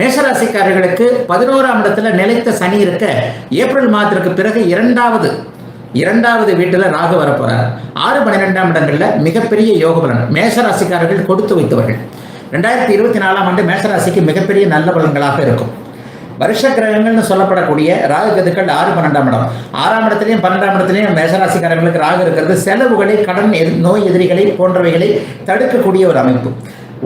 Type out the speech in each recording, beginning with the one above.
மேஷராசிக்காரர்களுக்கு பதினோராம் இடத்துல நிலைத்த சனி இருக்க ஏப்ரல் மாதத்திற்கு பிறகு இரண்டாவது இரண்டாவது வீட்டில் ராகு வரப்போறார். ஆறு பன்னிரெண்டாம் இடங்கள்ல மிகப்பெரிய யோக பலன் மேஷராசிக்காரர்கள் கொடுத்து வைத்தவர்கள். ரெண்டாயிரத்தி இருபத்தி நாலாம் ஆண்டு மேஷராசிக்கு மிகப்பெரிய நல்ல பலன்களாக இருக்கும். வருஷ கிரகங்கள்னு சொல்லப்படக்கூடிய ராகு கதுக்கள் ஆறு பன்னெண்டாம் இடம். ஆறாம் இடத்துலையும் பன்னெண்டாம் இடத்துலையும் மேஷராசிக்காரர்களுக்கு ராகு இருக்கிறது. செலவுகளை கடன் நோய் எதிரிகளை போன்றவைகளை தடுக்கக்கூடிய ஒரு அமைப்பு.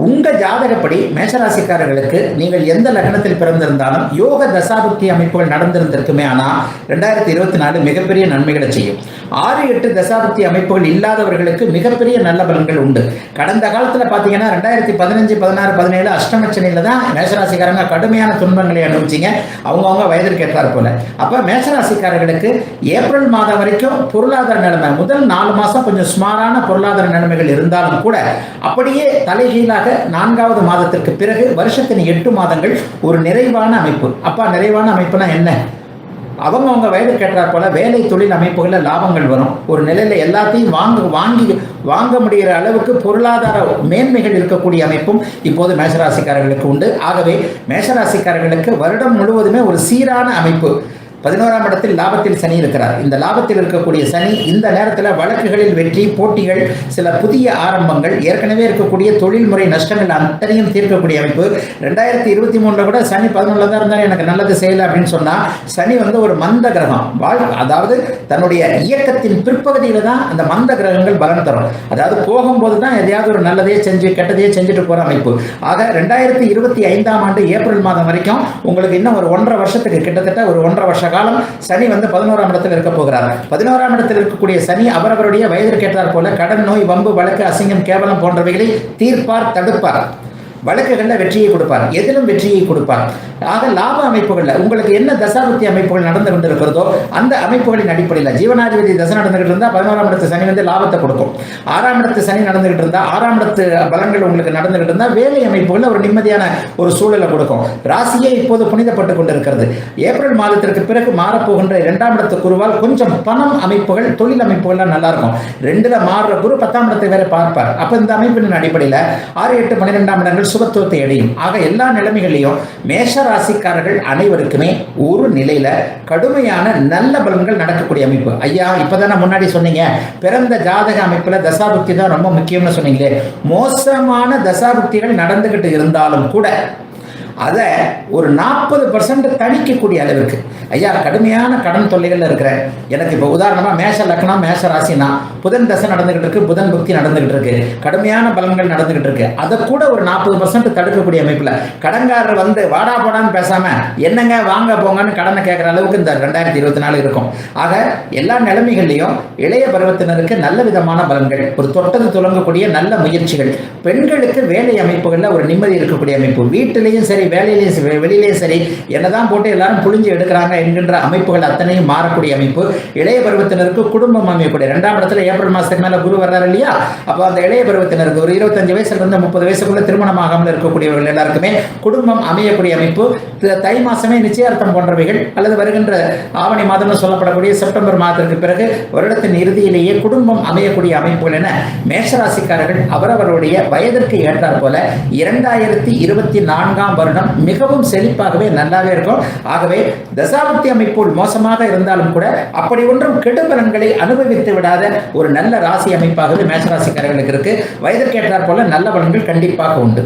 உங்கள் ஜாதகப்படி மேஷராசிக்காரர்களுக்கு நீங்கள் எந்த லக்னத்தில் பிறந்திருந்தாலும் யோக தசாபுக்தி அமைப்புகள் நடந்திருந்திருக்குமே ஆனால் ரெண்டாயிரத்தி இருபத்தி நாலு மிகப்பெரிய நன்மைகளை செய்யும். ஆறு எட்டு தசாபுக்தி அமைப்புகள் இல்லாதவர்களுக்கு மிகப்பெரிய நல்ல பலன்கள் உண்டு. கடந்த காலத்தில் பார்த்தீங்கன்னா ரெண்டாயிரத்தி பதினஞ்சு பதினாறு பதினேழு அஷ்டமச்சனையில் தான் மேஷராசிக்காரங்க கடுமையான துன்பங்களை அனுபவிச்சிங்க. அவங்கவுங்க வயதிற்கு ஏற்றார் போல. அப்போ மேஷராசிக்காரர்களுக்கு ஏப்ரல் மாதம் வரைக்கும் பொருளாதார நிலைமை முதல் நாலு மாதம் கொஞ்சம் சுமாரான பொருளாதார நிலைமைகள் இருந்தாலும் கூட அப்படியே தலைகீழாக நான்காவது மாதத்திற்கு பிறகு வருஷத்தின் எட்டு மாதங்கள் ஒரு நிறைவான அமைப்பு. அப்பா நிறைவான அமைப்புனா என்ன? அவங்க அவங்க வயது கேட்டார் போல வேலை தொழில் அமைப்புகளில் லாபங்கள் வரும். ஒரு நிலையில் எல்லாத்தையும் வாங்க வாங்கி வாங்க முடிகிற அளவுக்கு பொருளாதார மேன்மைகள் இருக்கக்கூடிய அமைப்பும் இப்போது மேஷராசிக்காரர்களுக்கு உண்டு. ஆகவே மேஷராசிக்காரர்களுக்கு வருடம் முழுவதுமே ஒரு சீரான அமைப்பு. பதினோராம் இடத்தில் லாபத்தில் சனி இருக்கிறார். இந்த லாபத்தில் இருக்கக்கூடிய சனி இந்த நேரத்தில் வழக்குகளில் வெற்றி போட்டிகள் சில புதிய ஆரம்பங்கள் ஏற்கனவே இருக்கக்கூடிய தொழில்முறை நஷ்டங்கள் அத்தனையும் தீர்க்கக்கூடிய அமைப்பு. ரெண்டாயிரத்தி இருபத்தி மூணில் கூட சனி பதினொன்றில் தான் இருந்தாலும் எனக்கு நல்லது செய்யலை அப்படின்னு சொன்னால் சனி வந்து ஒரு மந்த கிரகம். வாழ் அதாவது தன்னுடைய இயக்கத்தின் பிற்பகுதியில் தான் அந்த மந்த கிரகங்கள் பலன் தரும். அதாவது போகும்போது தான் எதையாவது ஒரு நல்லதையே செஞ்சு கெட்டதையே செஞ்சுட்டு போகிற அமைப்பு. ஆக ரெண்டாயிரத்தி இருபத்தி ஐந்தாம் ஆண்டு ஏப்ரல் மாதம் வரைக்கும் உங்களுக்கு இன்னும் ஒரு ஒன்றரை வருஷத்துக்கு கிட்டத்தட்ட ஒரு ஒன்றரை வருஷ காலம் சனி வந்து பதினோராம் இடத்தில் இருக்க போகிறார். பதினோராம் இடத்தில் இருக்கக்கூடிய சனி அவரவருடைய வயதிற்கேற்றார் போல கடன் நோய் வம்பு வழக்கு அசிங்கம் கேவலம் போன்றவைகளை தீர்ப்பார் தடுப்பார். வழக்குகளில் வெற்றியை கொடுப்பார். எதிலும் வெற்றியை கொடுப்பார். ஆக லாப அமைப்புகளில் உங்களுக்கு என்ன தசாபுத்தி அமைப்புகள் நடந்து கொண்டிருக்கிறதோ அந்த அமைப்புகளின் அடிப்படையில் ஜீவனாதிபதி தசை நடந்துகிட்டு இருந்தால் பதினோராம் இடத்து சனி வந்து லாபத்தை கொடுக்கும். ஆறாம் இடத்து சனி நடந்துகிட்டு இருந்தால் ஆறாம் இடத்து பலன்கள் உங்களுக்கு நடந்துகிட்டு இருந்தால் வேலை அமைப்புகளில் ஒரு நிம்மதியான ஒரு சூழலை கொடுக்கும். ராசியே இப்போது புனிதப்பட்டு கொண்டிருக்கிறது. ஏப்ரல் மாதத்திற்கு பிறகு மாறப்போகின்ற இரண்டாம் இடத்து குருவால் கொஞ்சம் பணம் அமைப்புகள் தொழில் அமைப்புகள்லாம் நல்லா இருக்கும். ரெண்டுல மாறுற குரு பத்தாம் இடத்தை வேற பார்ப்பார். அப்போ இந்த அமைப்பின் அடிப்படையில் ஆறு எட்டு பன்னிரெண்டாம் இடங்கள் சுபத்துவத்தை அடையும். ஆக எல்லா நிலைமைகளையும் மேஷ ராசிக்காரர்கள் அனைவருக்குமே ஒரு நிலையில கடுமையான நல்ல பலன்கள் நடக்கக்கூடிய அமைப்பு. ஐயா இப்பதானே முன்னாடி சொன்னீங்க பிறந்த ஜாதக அமைப்புல தசாபுக்தி தான் ரொம்ப முக்கியம்னு சொன்னீங்களே. மோசமான தசாபுக்திகள் நடந்துகிட்டு இருந்தாலும் கூட அதை ஒரு நாற்பது பர்சன்ட் தணிக்கக்கூடிய அளவுக்கு ஐயா கடுமையான கடன் தொல்லைகளில் இருக்கிறேன். எனக்கு இப்போ உதாரணமாக மேஷ லக்னம் மேஷ ராசினா புதன் தசை நடந்துகிட்டு இருக்கு புதன் புக்தி நடந்துகிட்டு இருக்கு. கடுமையான பலன்கள் நடந்துகிட்டு இருக்கு. அதை கூட ஒரு நாற்பது பர்சன்ட் தடுக்கக்கூடிய அமைப்பில். கடன்காரர் வந்து வாடா போடான்னு பேசாம என்னங்க வாங்க போங்கன்னு கடனை கேட்குற அளவுக்கு இந்த ரெண்டாயிரத்தி இருபத்தி நாலு இருக்கும். ஆக எல்லா நிலைமைகள்லையும் இளைய பருவத்தினருக்கு நல்ல விதமான பலன்கள் ஒரு தொட்டது துளங்கக்கூடிய நல்ல முயற்சிகள். பெண்களுக்கு வேலை அமைப்புகளில் ஒரு நிம்மதி இருக்கக்கூடிய அமைப்பு. வீட்டிலையும் சரி சரி வேலையிலே வெளியிலையும் சரி என்னதான் போட்டு எல்லாரும் புழிஞ்சு எடுக்கிறாங்க என்கின்ற அமைப்புகள் அத்தனையும் மாறக்கூடிய அமைப்பு. இளைய பருவத்தினருக்கு குடும்பம் அமையக்கூடிய ரெண்டாம் இடத்துல ஏப்ரல் மாசத்துக்கு மேல குரு வர்றாரு இல்லையா? அப்போ அந்த இளைய பருவத்தினருக்கு ஒரு இருபத்தஞ்சு வயசுல இருந்து முப்பது வயசுக்குள்ள திருமணம் ஆகாமல் இருக்கக்கூடியவர்கள் எல்லாருக்குமே குடும்பம் அமையக்கூடிய அமைப்பு. தை மாசமே நிச்சயார்த்தம் போன்றவைகள் அல்லது வருகின்ற ஆவணி மாதம்னு சொல்லப்படக்கூடிய செப்டம்பர் மாதத்திற்கு பிறகு வருடத்தின் இறுதியிலேயே குடும்பம் அமையக்கூடிய அமைப்புகள் என மேஷராசிக்காரர்கள் அவரவருடைய வயதிற்கு ஏற்றார் போல இரண்டாயிரத்தி இருபத்தி நான்காம் வருடம் மிகவும் செழிப்பாகவே நல்லாவே இருக்கும். ஆகவே தசாபக்தி அமைப்பு மோசமாக இருந்தாலும் கூட அப்படி ஒன்றும் கெடுபலன்களை அனுபவித்து விடாத ஒரு நல்ல ராசி அமைப்பாகவே மேஷராசிக்காரர்களுக்கு இருக்கு. வயதிற்கேற்றார் போல நல்ல பலன்கள் கண்டிப்பாக உண்டு.